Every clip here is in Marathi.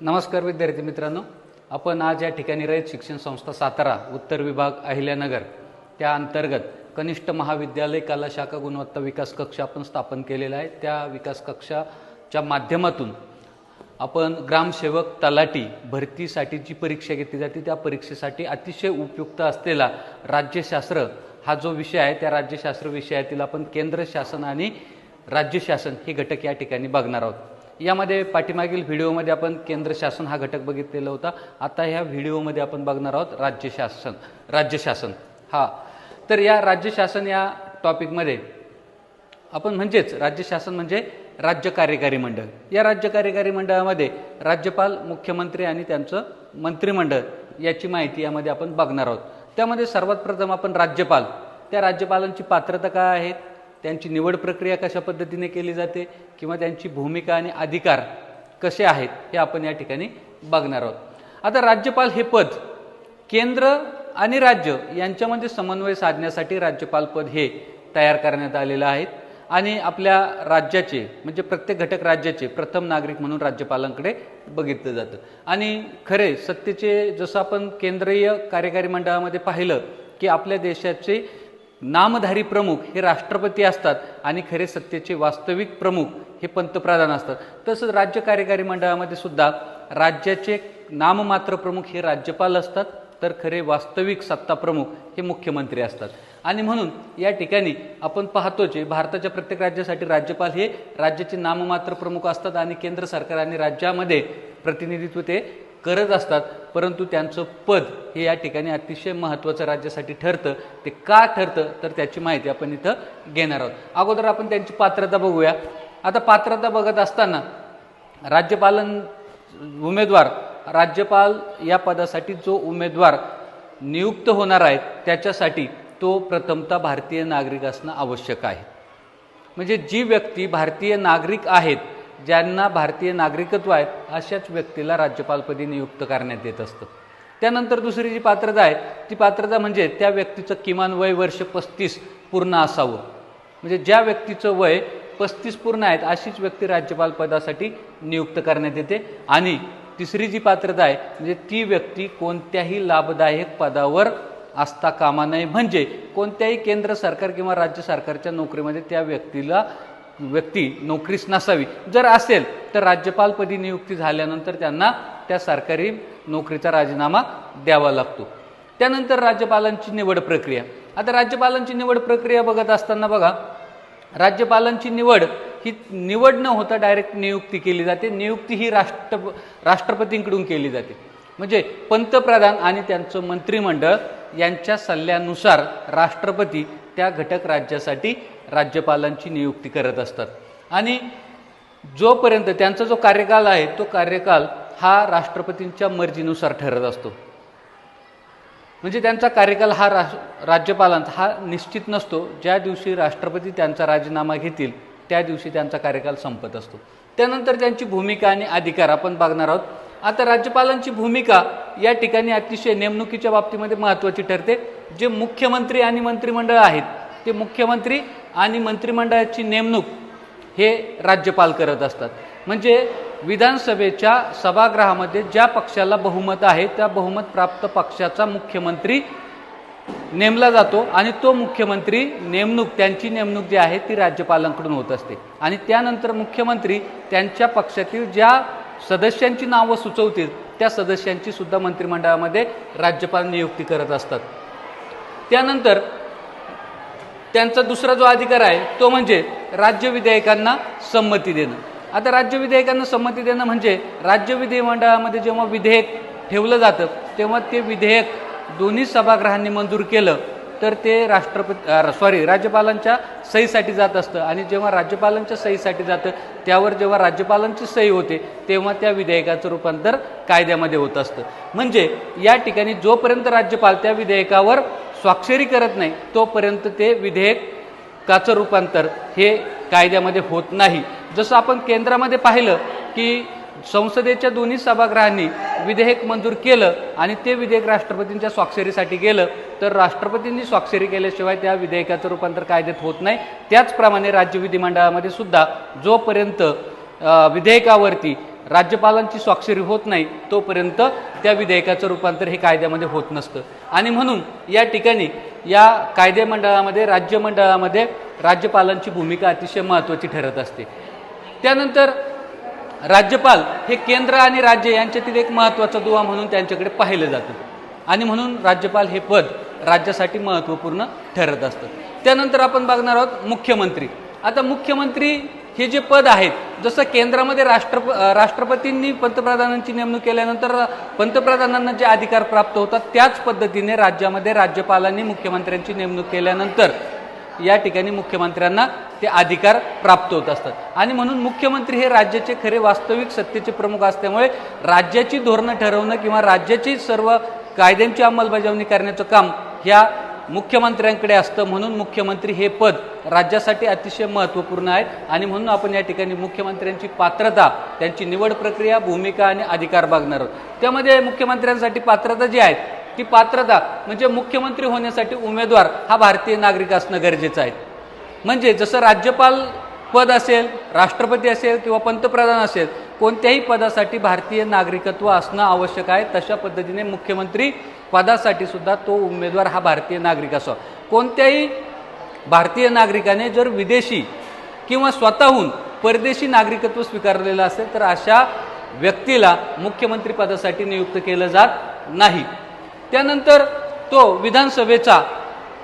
नमस्कार विद्यार्थी मित्रांनो. आपण आज या ठिकाणी रयत शिक्षण संस्था सातारा उत्तर विभाग अहिल्यानगर त्या अंतर्गत कनिष्ठ महाविद्यालय कला शाखा गुणवत्ता विकास कक्ष आपण स्थापन केलेला आहे. त्या विकास कक्षाच्या माध्यमातून आपण ग्रामसेवक तलाटी भरतीसाठी जी परीक्षा घेतली जाते. त्या परीक्षेसाठी अतिशय उपयुक्त असलेला राज्यशास्त्र हा जो विषय आहे त्या राज्यशास्त्र विषयातील आपण केंद्र शासन आणि राज्य शासन हे घटक या ठिकाणी बघणार आहोत. यामध्ये पाठीमागील व्हिडिओमध्ये आपण केंद्र शासन हा घटक बघितलेला होता. आता ह्या व्हिडिओमध्ये आपण बघणार आहोत राज्य शासन. राज्य शासन. हा. तर या राज्य शासन या टॉपिकमध्ये आपण म्हणजेच राज्य शासन म्हणजे राज्य कार्यकारी मंडळ. या राज्य कार्यकारी मंडळामध्ये राज्यपाल मुख्यमंत्री आणि त्यांचं मंत्रिमंडळ याची माहिती यामध्ये आपण बघणार आहोत. त्यामध्ये सर्वात प्रथम आपण राज्यपाल. त्या राज्यपालांची पात्रता काय आहेत? त्यांची निवड प्रक्रिया कशा पद्धतीने केली जाते किंवा त्यांची भूमिका आणि अधिकार कसे आहेत हे आपण या ठिकाणी बघणार आहोत. आता राज्यपाल हे पद केंद्र आणि राज्य यांच्यामध्ये समन्वय साधण्यासाठी राज्यपाल पद हे तयार करण्यात आलेलं आहे आणि आपल्या राज्याचे म्हणजे प्रत्येक घटक राज्याचे प्रथम नागरिक म्हणून राज्यपालांकडे बघितलं जातं. आणि खरे सत्तेचे जसं आपण केंद्रीय कार्यकारी मंडळामध्ये पाहिलं की आपल्या देशाचे नामधारी प्रमुख हे राष्ट्रपती असतात आणि खरे सत्तेचे वास्तविक प्रमुख हे पंतप्रधान असतात. तसंच राज्य कार्यकारी मंडळामध्ये सुद्धा राज्याचे नाममात्र प्रमुख हे राज्यपाल असतात तर खरे वास्तविक सत्ता प्रमुख हे मुख्यमंत्री असतात. आणि म्हणून या ठिकाणी आपण पाहतोच भारताच्या प्रत्येक राज्यासाठी राज्यपाल हे राज्याचे नाममात्र प्रमुख असतात आणि केंद्र सरकार आणि राज्यामध्ये प्रतिनिधित्व ते करत असतात परंतु त्यांचं पद हे या ठिकाणी अतिशय महत्त्वाचं राज्यासाठी ठरतं. ते का ठरतं? तर त्याची माहिती आपण इथं घेणार आहोत. अगोदर आपण त्यांची पात्रता बघूया. आता पात्रता बघत असताना राज्यपालन उमेदवार राज्यपाल या पदासाठी जो उमेदवार नियुक्त होणार आहे त्याच्यासाठी तो प्रथमतः भारतीय नागरिक असणं आवश्यक आहे. म्हणजे जी व्यक्ती भारतीय नागरिक आहेत ज्यांना भारतीय नागरिकत्व आहे अशाच व्यक्तीला राज्यपालपदी नियुक्त करण्यात येत असतं. त्यानंतर दुसरी जी पात्रता आहे ती पात्रता म्हणजे त्या व्यक्तीचं किमान वय वर्ष पस्तीस पूर्ण असावं. म्हणजे ज्या व्यक्तीचं वय पस्तीस पूर्ण आहेत अशीच व्यक्ती राज्यपाल पदासाठी नियुक्त करण्यात येते. आणि तिसरी जी पात्रता आहे म्हणजे ती व्यक्ती कोणत्याही लाभदायक पदावर असता कामा नये म्हणजे कोणत्याही केंद्र सरकार किंवा राज्य सरकारच्या नोकरीमध्ये त्या व्यक्तीला व्यक्ती नोकरीस नसावी. जर असेल तर राज्यपालपदी नियुक्ती झाल्यानंतर त्यांना त्या सरकारी नोकरीचा राजीनामा द्यावा लागतो. त्यानंतर राज्यपालांची निवड प्रक्रिया. आता राज्यपालांची निवड प्रक्रिया बघत असताना बघा राज्यपालांची निवड ही निवड न होता डायरेक्ट नियुक्ती केली जाते. नियुक्ती ही राष्ट्र राष्ट्रपतींकडून केली जाते. म्हणजे पंतप्रधान आणि त्यांचं मंत्रिमंडळ यांच्या सल्ल्यानुसार राष्ट्रपती त्या घटक राज्यासाठी राज्यपालांची नियुक्ती करत असतात. आणि जोपर्यंत त्यांचा जो कार्यकाल आहे तो कार्यकाल हा राष्ट्रपतींच्या मर्जीनुसार ठरत असतो. म्हणजे त्यांचा कार्यकाल हा राज राज्यपालांचा हा निश्चित नसतो. ज्या दिवशी राष्ट्रपती त्यांचा राजीनामा घेतील त्या दिवशी त्यांचा कार्यकाल संपत असतो. त्यानंतर त्यांची भूमिका आणि अधिकार आपण बघणार आहोत. आता राज्यपालांची भूमिका या ठिकाणी अतिशय नेमणुकीच्या बाबतीमध्ये महत्त्वाची ठरते. जे मुख्यमंत्री आणि मंत्रिमंडळ आहेत ते मुख्यमंत्री आणि मंत्रिमंडळाची नेमणूक हे राज्यपाल करत असतात. म्हणजे विधानसभेच्या सभागृहामध्ये ज्या पक्षाला बहुमत आहे त्या बहुमत प्राप्त पक्षाचा मुख्यमंत्री नेमला जातो आणि तो मुख्यमंत्री नेमणूक त्यांची नेमणूक जी आहे ती राज्यपालांकडून होत असते. आणि त्यानंतर मुख्यमंत्री त्यांच्या पक्षातील ज्या सदस्यांची नावं सुचवतील त्या सदस्यांची सुद्धा मंत्रिमंडळामध्ये राज्यपाल नियुक्ती करत असतात. त्यानंतर त्यांचा दुसरा जो अधिकार आहे तो म्हणजे राज्य विधेयकांना संमती देणं. आता राज्य विधेयकांना संमती देणं म्हणजे राज्य विधिमंडळामध्ये जेव्हा विधेयक ठेवलं जातं तेव्हा ते विधेयक दोन्ही सभागृहांनी मंजूर केलं तर ते राष्ट्रपती सॉरी राज्यपालांच्या सहीसाठी जात असतं. आणि जेव्हा राज्यपालांच्या सहीसाठी जातं त्यावर जेव्हा राज्यपालांची सही होते तेव्हा त्या विधेयकाचं रूपांतर कायद्यामध्ये होत असतं. म्हणजे या ठिकाणी जोपर्यंत राज्यपाल त्या विधेयकावर स्वाक्षरी करत नाही तोपर्यंत ते विधेयकाचं रूपांतर हे कायद्यामध्ये होत नाही. जसं आपण केंद्रामध्ये पाहिलं की संसदेच्या दोन्ही सभागृहांनी विधेयक मंजूर केलं आणि ते विधेयक राष्ट्रपतींच्या स्वाक्षरीसाठी गेलं तर राष्ट्रपतींनी स्वाक्षरी केल्याशिवाय त्या विधेयकाचं रूपांतर कायद्यात होत नाही. त्याचप्रमाणे राज्य विधिमंडळामध्ये सुद्धा जोपर्यंत विधेयकावरती राज्यपालांची स्वाक्षरी होत नाही तोपर्यंत त्या विधेयकाचं रूपांतर हे कायद्यामध्ये होत नसतं. आणि म्हणून या ठिकाणी या कायदे मंडळामध्ये राज्य मंडळामध्ये राज्यपालांची भूमिका अतिशय महत्त्वाची ठरत असते. त्यानंतर राज्यपाल हे केंद्र आणि राज्य यांच्यातील एक महत्त्वाचा दुवा म्हणून त्यांच्याकडे पाहिलं जातं. आणि म्हणून राज्यपाल हे पद राज्यासाठी महत्त्वपूर्ण ठरत असतं. त्यानंतर आपण बघणार आहोत मुख्यमंत्री. आता मुख्यमंत्री हे जे पद आहेत जसं केंद्रामध्ये राष्ट्रप राष्ट्रपतींनी पंतप्रधानांची नेमणूक केल्यानंतर पंतप्रधानांना जे अधिकार प्राप्त होतात त्याच पद्धतीने राज्यामध्ये राज्यपालांनी मुख्यमंत्र्यांची नेमणूक केल्यानंतर या ठिकाणी मुख्यमंत्र्यांना ते अधिकार प्राप्त होत असतात. आणि म्हणून मुख्यमंत्री हे राज्याचे खरे वास्तविक सत्तेचे प्रमुख असल्यामुळे राज्याची धोरणं ठरवणं किंवा राज्याची सर्व कायद्यांची अंमलबजावणी करण्याचं काम ह्या मुख्यमंत्र्यांकडे असतं म्हणून मुख्यमंत्री हे पद राज्यासाठी अतिशय महत्त्वपूर्ण आहे. आणि म्हणून आपण या ठिकाणी मुख्यमंत्र्यांची पात्रता त्यांची निवड प्रक्रिया भूमिका आणि अधिकार बघणार आहोत. त्यामध्ये मुख्यमंत्र्यांसाठी पात्रता जी आहेत ती पात्रता म्हणजे मुख्यमंत्री होण्यासाठी उमेदवार हा भारतीय नागरिक असणं गरजेचं आहे. म्हणजे जसं राज्यपाल पद असेल राष्ट्रपती असेल किंवा पंतप्रधान असेल कोणत्याही पदासाठी भारतीय नागरिकत्व असणं आवश्यक आहे. तशा पद्धतीने मुख्यमंत्री पदासाठी सुद्धा तो उमेदवार हा भारतीय नागरिक असो. कोणत्याही भारतीय नागरिकाने जर विदेशी किंवा स्वतःहून परदेशी नागरिकत्व स्वीकारलेलं असेल तर अशा व्यक्तीला मुख्यमंत्रीपदासाठी नियुक्त केलं जात नाही. त्यानंतर तो विधानसभेचा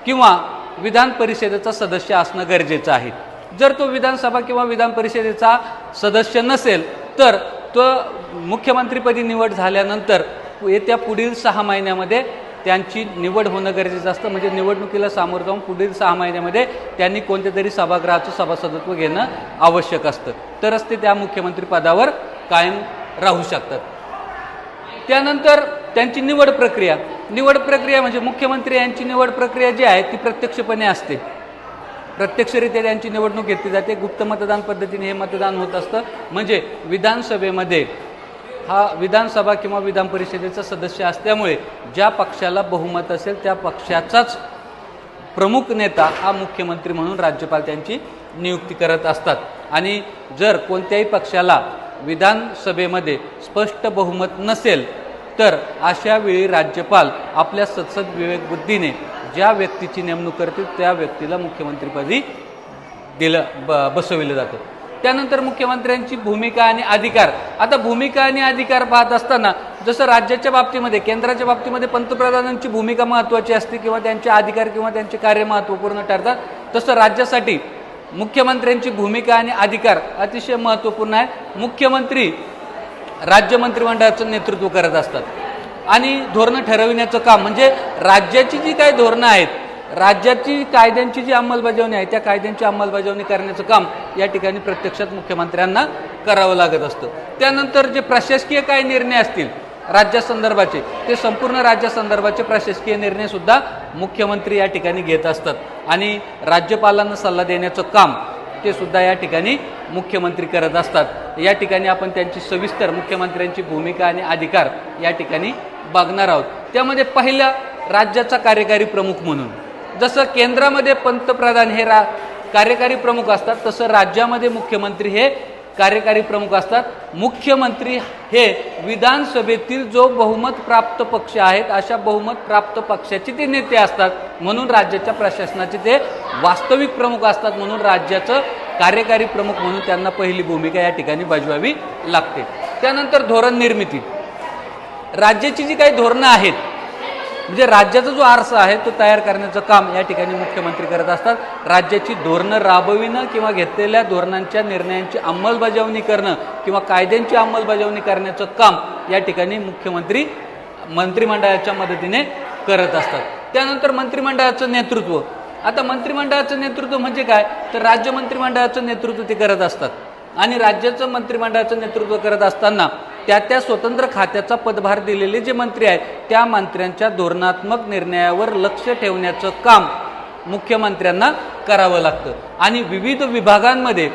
किंवा विधान परिषदेचा सदस्य असणं गरजेचं आहे. जर तो विधानसभा किंवा विधान परिषदेचा सदस्य नसेल तर तो मुख्यमंत्रीपदी निवड झाल्यानंतर येत्या पुढील सहा महिन्यामध्ये त्यांची निवड होणं गरजेचं असतं. म्हणजे निवडणुकीला सामोरं जाऊन पुढील सहा महिन्यामध्ये त्यांनी कोणत्या तरी सभागृहाचं सभासदत्व घेणं आवश्यक असतं. तरच ते त्या मुख्यमंत्रीपदावर कायम राहू शकतात. त्यानंतर त्यांची निवड प्रक्रिया. निवड प्रक्रिया म्हणजे मुख्यमंत्री यांची निवड प्रक्रिया जी आहे ती प्रत्यक्षपणे असते. प्रत्यक्षरित्या त्यांची निवडणूक घेतली जाते. गुप्त मतदान पद्धतीने हे मतदान होत असतं. म्हणजे विधानसभेमध्ये हा विधानसभा किंवा विधान परिषदेचा सदस्य असल्यामुळे ज्या पक्षाला बहुमत असेल त्या पक्षाचाच प्रमुख नेता हा मुख्यमंत्री म्हणून राज्यपाल त्यांची नियुक्ती करत असतात. आणि जर कोणत्याही पक्षाला विधानसभेमध्ये स्पष्ट बहुमत नसेल तर अशा वेळी राज्यपाल आपल्या सत्सद विवेकबुद्धीने ज्या व्यक्तीची नेमणूक करतील त्या व्यक्तीला मुख्यमंत्रीपदी दिलं ब बसविलं जातं. त्यानंतर मुख्यमंत्र्यांची भूमिका आणि अधिकार. आता भूमिका आणि अधिकार पाहत असताना जसं राज्याच्या बाबतीमध्ये केंद्राच्या बाबतीमध्ये पंतप्रधानांची भूमिका महत्त्वाची असते किंवा त्यांचे अधिकार किंवा त्यांचे कार्य महत्त्वपूर्ण ठरतात तसं राज्यासाठी मुख्यमंत्र्यांची भूमिका आणि अधिकार अतिशय महत्त्वपूर्ण आहे. मुख्यमंत्री राज्य मंत्रिमंडळाचं नेतृत्व करत असतात. आणि धोरणं ठरविण्याचं काम म्हणजे राज्याची जी काही धोरणं आहेत राज्याची कायद्यांची जी अंमलबजावणी आहे त्या कायद्यांची अंमलबजावणी करण्याचं काम या ठिकाणी प्रत्यक्षात मुख्यमंत्र्यांना करावं लागत असतं. त्यानंतर जे प्रशासकीय काय निर्णय असतील राज्यासंदर्भाचे ते संपूर्ण राज्यासंदर्भाचे प्रशासकीय निर्णयसुद्धा मुख्यमंत्री या ठिकाणी घेत असतात. आणि राज्यपालांना सल्ला देण्याचं काम ते सुद्धा या ठिकाणी मुख्यमंत्री करत असतात. या ठिकाणी आपण त्यांची सविस्तर मुख्यमंत्र्यांची भूमिका आणि अधिकार या ठिकाणी बघणार आहोत. त्यामध्ये पहिला राज्याचा कार्यकारी प्रमुख म्हणून जसं केंद्रामध्ये पंतप्रधान हे रा कार्यकारी प्रमुख असतात तसं राज्यामध्ये मुख्यमंत्री हे कार्यकारी प्रमुख असतात. मुख्यमंत्री हे विधानसभेतील जो बहुमत प्राप्त पक्ष आहेत अशा बहुमत प्राप्त पक्षाचे ते नेते असतात. म्हणून राज्याच्या प्रशासनाचे ते वास्तविक प्रमुख असतात म्हणून राज्याचं कार्यकारी प्रमुख म्हणून त्यांना पहिली भूमिका या ठिकाणी बजवावी लागते. त्यानंतर धोरण निर्मिती. राज्याची जी काही धोरणं आहेत म्हणजे राज्याचा जो आरसा आहे तो तयार करण्याचं काम या ठिकाणी मुख्यमंत्री करत असतात. राज्याची धोरणं राबविणं किंवा घेतलेल्या धोरणांच्या निर्णयांची अंमलबजावणी करणं किंवा कायद्यांची अंमलबजावणी करण्याचं काम या ठिकाणी मुख्यमंत्री मंत्रिमंडळाच्या मदतीने करत असतात. त्यानंतर मंत्रिमंडळाचं नेतृत्व. आता मंत्रिमंडळाचं नेतृत्व म्हणजे काय? तर राज्य मंत्रिमंडळाचं नेतृत्व ते करत असतात. आणि राज्याचं मंत्रिमंडळाचं नेतृत्व करत असताना त्या त्या स्वतंत्र खात्याचा पदभार दिलेले जे मंत्री आहेत त्या मंत्र्यांच्या धोरणात्मक निर्णयावर लक्ष ठेवण्याचं काम मुख्यमंत्र्यांना करावं लागतं. आणि विविध विभागांमध्ये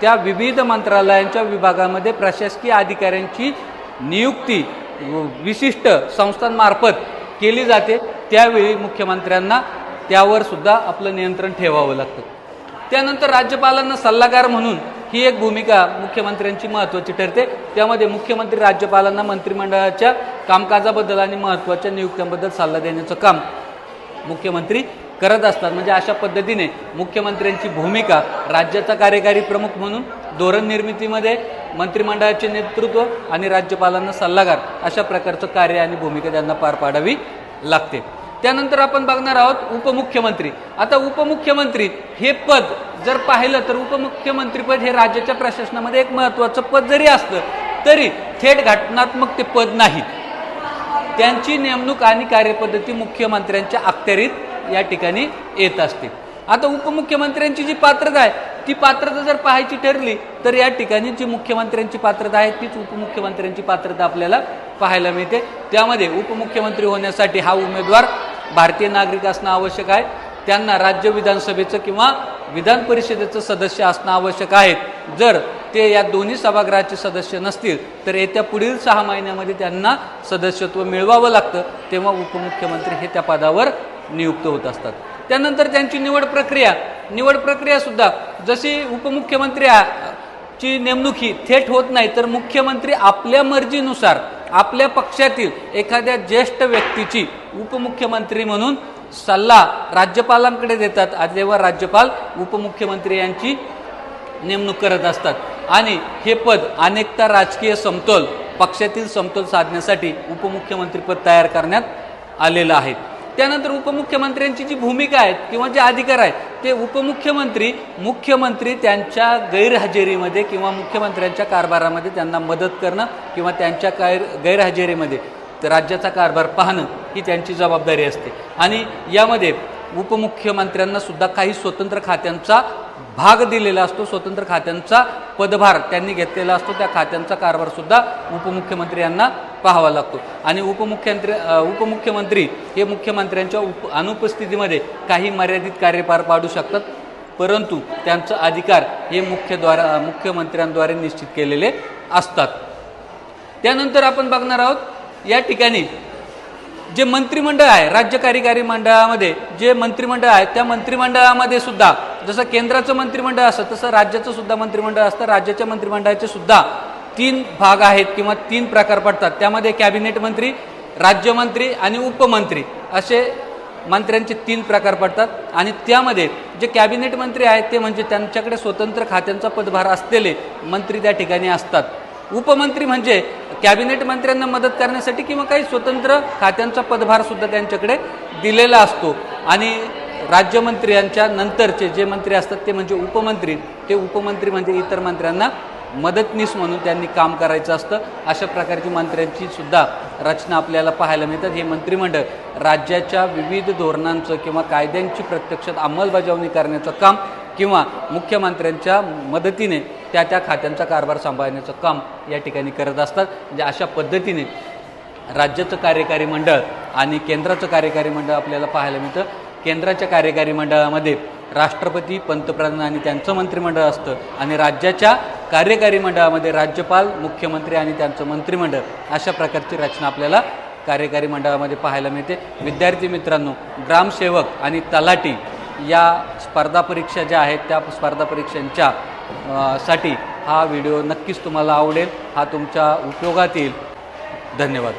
त्या विविध मंत्रालयांच्या विभागामध्ये प्रशासकीय अधिकाऱ्यांची नियुक्ती विशिष्ट संस्थांमार्फत केली जाते. त्यावेळी मुख्यमंत्र्यांना त्यावर सुद्धा आपलं नियंत्रण ठेवावं लागतं. त्यानंतर राज्यपालांना सल्लागार म्हणून ही एक भूमिका मुख्यमंत्र्यांची महत्त्वाची ठरते. त्यामध्ये मुख्यमंत्री राज्यपालांना मंत्रिमंडळाच्या कामकाजाबद्दल आणि महत्त्वाच्या नियुक्त्यांबद्दल सल्ला देण्याचं काम मुख्यमंत्री करत असतात. म्हणजे अशा पद्धतीने मुख्यमंत्र्यांची भूमिका राज्याचा कार्यकारी प्रमुख म्हणून धोरण निर्मितीमध्ये मंत्रिमंडळाचे नेतृत्व आणि राज्यपालांना सल्लागार अशा प्रकारचं कार्य आणि भूमिका त्यांना पार पाडावी लागते. त्यानंतर आपण बघणार आहोत उपमुख्यमंत्री. आता उपमुख्यमंत्री हे पद जर पाहिलं तर उपमुख्यमंत्रीपद हे राज्याच्या प्रशासनामध्ये एक महत्त्वाचं पद जरी असलं तरी थेट घटनात्मक ते पद नाही त्यांची नेमणूक आणि कार्यपद्धती मुख्यमंत्र्यांच्या अखत्यारीत या ठिकाणी येत असते. आता उपमुख्यमंत्र्यांची जी पात्रता आहे ती पात्रता जर पाहायची ठरली तर या ठिकाणी जी मुख्यमंत्र्यांची पात्रता आहे तीच उपमुख्यमंत्र्यांची पात्रता आपल्याला पाहायला मिळते. त्यामध्ये उपमुख्यमंत्री होण्यासाठी हा उमेदवार भारतीय नागरिक असणं आवश्यक आहे. त्यांना राज्य विधानसभेचं किंवा विधान परिषदेचं सदस्य असणं आवश्यक आहे. जर ते या दोन्ही सभागृहाचे सदस्य नसतील तर येत्या पुढील सहा महिन्यामध्ये त्यांना सदस्यत्व मिळवावं लागतं. तेव्हा उपमुख्यमंत्री हे त्या पदावर नियुक्त होत असतात. त्यानंतर त्यांची निवड प्रक्रिया. निवड प्रक्रिया सुद्धा जशी उपमुख्यमंत्री ची नेमणूक ही थेट होत नाही तर मुख्यमंत्री आपल्या मर्जीनुसार आपल्या पक्षातील एखाद्या ज्येष्ठ व्यक्तीची उपमुख्यमंत्री म्हणून सल्ला राज्यपालांकडे देतात. जेव्हा तेव्हा राज्यपाल उपमुख्यमंत्री यांची नेमणूक करत असतात. आणि हे पद अनेकता राजकीय समतोल पक्षातील समतोल साधण्यासाठी उपमुख्यमंत्रीपद तयार करण्यात आलेलं आहे. त्यानंतर उपमुख्यमंत्र्यांची जी भूमिका आहे किंवा जे अधिकार आहेत ते उपमुख्यमंत्री मुख्यमंत्री त्यांच्या गैरहजेरीमध्ये किंवा मुख्यमंत्र्यांच्या कारभारामध्ये त्यांना मदत करणं किंवा त्यांच्या गैर गैरहजेरीमध्ये राज्याचा कारभार पाहणं ही त्यांची जबाबदारी असते. आणि यामध्ये उपमुख्यमंत्र्यांना सुद्धा काही स्वतंत्र खात्यांचा भाग दिलेला असतो स्वतंत्र खात्यांचा पदभार त्यांनी घेतलेला असतो त्या खात्यांचा कारभारसुद्धा उपमुख्यमंत्र्यांना उपमुख्यमंत्री यांना पाहावा लागतो. आणि उपमुख्यमंत्री उपमुख्यमंत्री हे मुख्यमंत्र्यांच्या उप अनुपस्थितीमध्ये काही मर्यादित कार्य पार पाडू शकतात. परंतु त्यांचा अधिकार हे मुख्यद्वारा मुख्यमंत्र्यांद्वारे निश्चित केलेले असतात. त्यानंतर आपण बघणार आहोत या ठिकाणी जे मंत्रिमंडळ आहे राज्य कार्यकारी मंडळामध्ये जे मंत्रिमंडळ आहे त्या मंत्रिमंडळामध्ये सुद्धा जसं केंद्राचं मंत्रिमंडळ असतं तसं राज्याचं सुद्धा मंत्रिमंडळ असतं राज्याच्या मंत्रिमंडळाचे सुद्धा तीन भाग आहेत किंवा तीन प्रकार पडतात. त्यामध्ये कॅबिनेट मंत्री राज्यमंत्री आणि उपमंत्री असे मंत्र्यांचे तीन प्रकार पडतात. आणि त्यामध्ये जे कॅबिनेट मंत्री आहेत ते म्हणजे त्यांच्याकडे स्वतंत्र खात्यांचा पदभार असलेले मंत्री त्या ठिकाणी असतात. उपमंत्री म्हणजे कॅबिनेट मंत्र्यांना मदत करण्यासाठी किंवा काही स्वतंत्र खात्यांचा पदभार सुद्धा त्यांच्याकडे दिलेला असतो. आणि राज्यमंत्र्यांच्या नंतरचे जे मंत्री असतात ते म्हणजे उपमंत्री. ते उपमंत्री म्हणजे इतर मंत्र्यांना मदतनीस म्हणून त्यांनी काम करायचं असतं. अशा प्रकारची मंत्र्यांची सुद्धा रचना आपल्याला पाहायला मिळतात. हे मंत्रिमंडळ राज्याच्या विविध धोरणांचं किंवा कायद्यांची प्रत्यक्षात अंमलबजावणी करण्याचं काम किंवा मुख्यमंत्र्यांच्या मदतीने त्या त्या खात्यांचा कारभार सांभाळण्याचं काम या ठिकाणी करत असतात. म्हणजे अशा पद्धतीने राज्याचं कार्यकारी मंडळ आणि केंद्राचं कार्यकारी मंडळ आपल्याला पाहायला मिळतं. केंद्राच्या कार्यकारी मंडळामध्ये राष्ट्रपती पंतप्रधान आणि त्यांचं मंत्रिमंडळ असतं. आणि राज्याच्या कार्यकारी मंडळामध्ये राज्यपाल मुख्यमंत्री आणि त्यांचं मंत्रिमंडळ अशा प्रकारची रचना आपल्याला कार्यकारी मंडळामध्ये पाहायला मिळते. विद्यार्थी मित्रांनो ग्रामसेवक आणि तलाटी या स्पर्धा परीक्षा ज्या आहेत त्या स्पर्धा परीक्षांच्या साठी हा व्हिडिओ नक्कीच तुम्हाला आवडेल. हा तुमच्या उपयोगात येईल. धन्यवाद.